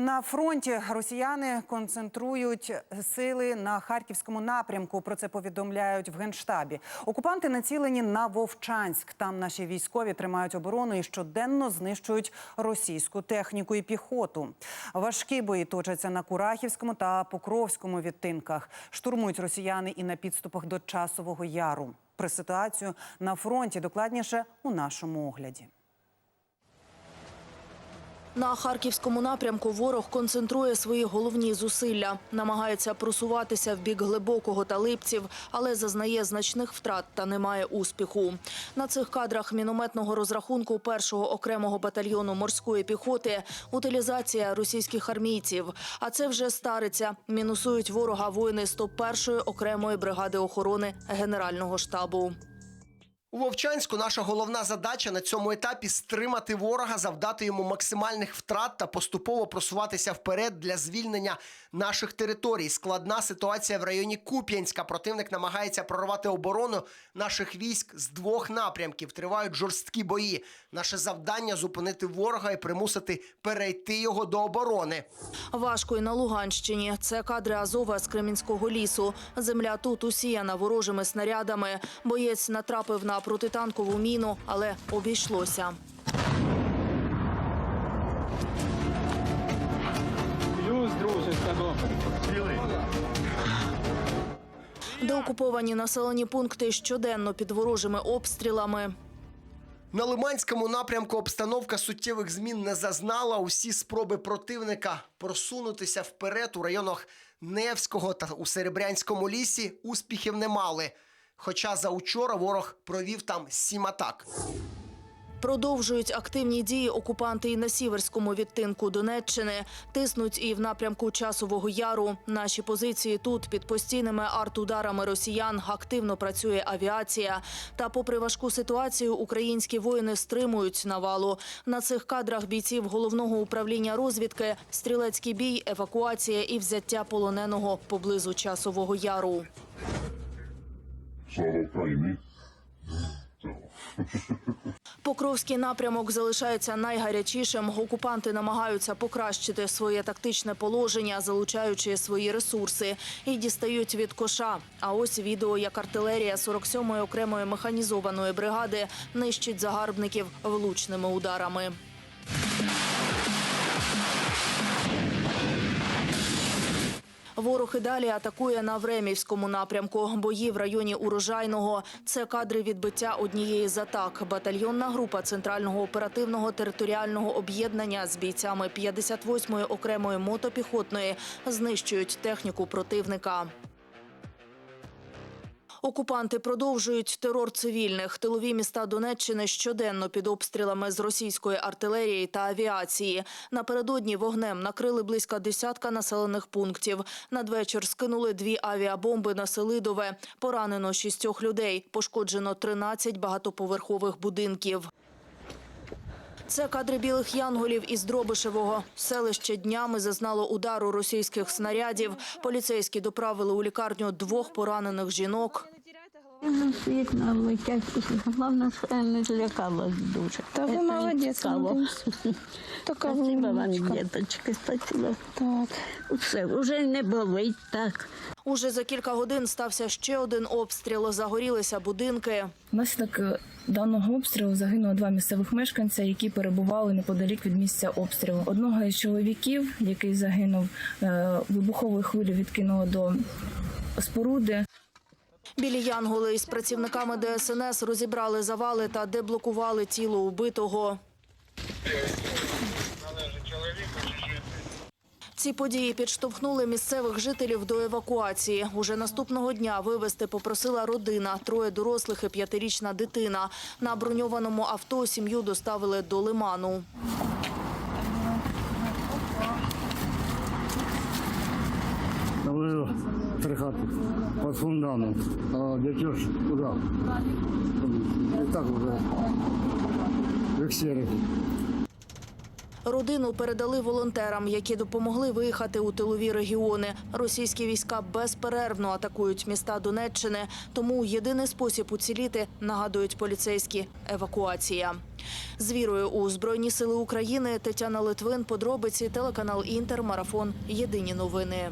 На фронті росіяни концентрують сили на харківському напрямку. Про це повідомляють в генштабі. Окупанти націлені на Вовчанськ. Там наші військові тримають оборону і щоденно знищують російську техніку і піхоту. Важкі бої точаться на Курахівському та Покровському відтинках. Штурмують росіяни і на підступах до часового яру. Про ситуацію на фронті докладніше у нашому огляді. На харківському напрямку ворог концентрує свої головні зусилля, намагається просуватися в бік глибокого та липців, але зазнає значних втрат та не має успіху. На цих кадрах мінометного розрахунку першого окремого батальйону морської піхоти утилізація російських армійців. А це вже стариться. Мінусують ворога воїни 101-ї окремої бригади охорони Генерального штабу. У Вовчанську наша головна задача на цьому етапі стримати ворога, завдати йому максимальних втрат та поступово просуватися вперед для звільнення наших територій. Складна ситуація в районі Куп'янська. Противник намагається прорвати оборону наших військ з двох напрямків. Тривають жорсткі бої. Наше завдання зупинити ворога і примусити перейти його до оборони. Важко і на Луганщині. Це кадри Азова з Кремінського лісу. Земля тут усіяна ворожими снарядами. Боєць натрапив на протитанкову міну, але обійшлося. Плюс, з тобою. Деокуповані населені пункти щоденно під ворожими обстрілами. На Лиманському напрямку обстановка суттєвих змін не зазнала. Усі спроби противника просунутися вперед у районах Невського та у Серебрянському лісі успіхів не мали. Хоча за учора ворог провів там сім атак. Продовжують активні дії окупанти і на сіверському відтинку Донеччини. Тиснуть і в напрямку часового яру. Наші позиції тут під постійними артударами росіян активно працює авіація. Та, попри важку ситуацію, українські воїни стримують навалу. На цих кадрах бійців головного управління розвідки стрілецький бій, евакуація і взяття полоненого поблизу часового яру. Слава Україні! Покровський напрямок залишається найгарячішим. Окупанти намагаються покращити своє тактичне положення, залучаючи свої ресурси, і дістають від коша. А ось відео, як артилерія 47-ї окремої механізованої бригади нищить загарбників влучними ударами. Ворог і далі атакує на Времівському напрямку. Бої в районі Урожайного. Це кадри відбиття однієї з атак. Батальйонна група Центрального оперативного територіального об'єднання з бійцями 58-ї окремої мотопіхотної знищують техніку противника. Окупанти продовжують терор цивільних. Тилові міста Донеччини щоденно під обстрілами з російської артилерії та авіації. Напередодні вогнем накрили близько десятка населених пунктів. Надвечір скинули дві авіабомби на Селидове. Поранено шістьох людей. Пошкоджено 13 багатоповерхових будинків. Це кадри білих янголів із Дробишевого. Селище днями зазнало удару російських снарядів. Поліцейські доправили у лікарню двох поранених жінок. Світ нам летять. Головне, що я не злякалась дуже. Та ви молодець. Така Спасибо вам, діточки, спасибо. Так. Все, вже не болить так. Уже за кілька годин стався ще один обстріл. Загорілися будинки. Внаслідок е, даного обстрілу загинуло два місцевих мешканця, які перебували неподалік від місця обстрілу. Одного із чоловіків, який загинув, е, вибуховою хвилю відкинуло до споруди. Білі янголи із працівниками ДСНС розібрали завали та деблокували тіло убитого. Ці події підштовхнули місцевих жителів до евакуації. Уже наступного дня вивезти попросила родина, троє дорослих і п'ятирічна дитина. На броньованому авто сім'ю доставили до лиману. Там три под фундамент. А детеж куда? И так уже в. Родину передали волонтерам, які допомогли виїхати у тилові регіони. Російські війська безперервно атакують міста Донеччини, тому єдиний спосіб уціліти, нагадують поліцейські – евакуація. З вірою у Збройні сили України Тетяна Литвин, подробиці, телеканал Інтер, Марафон, Єдині новини.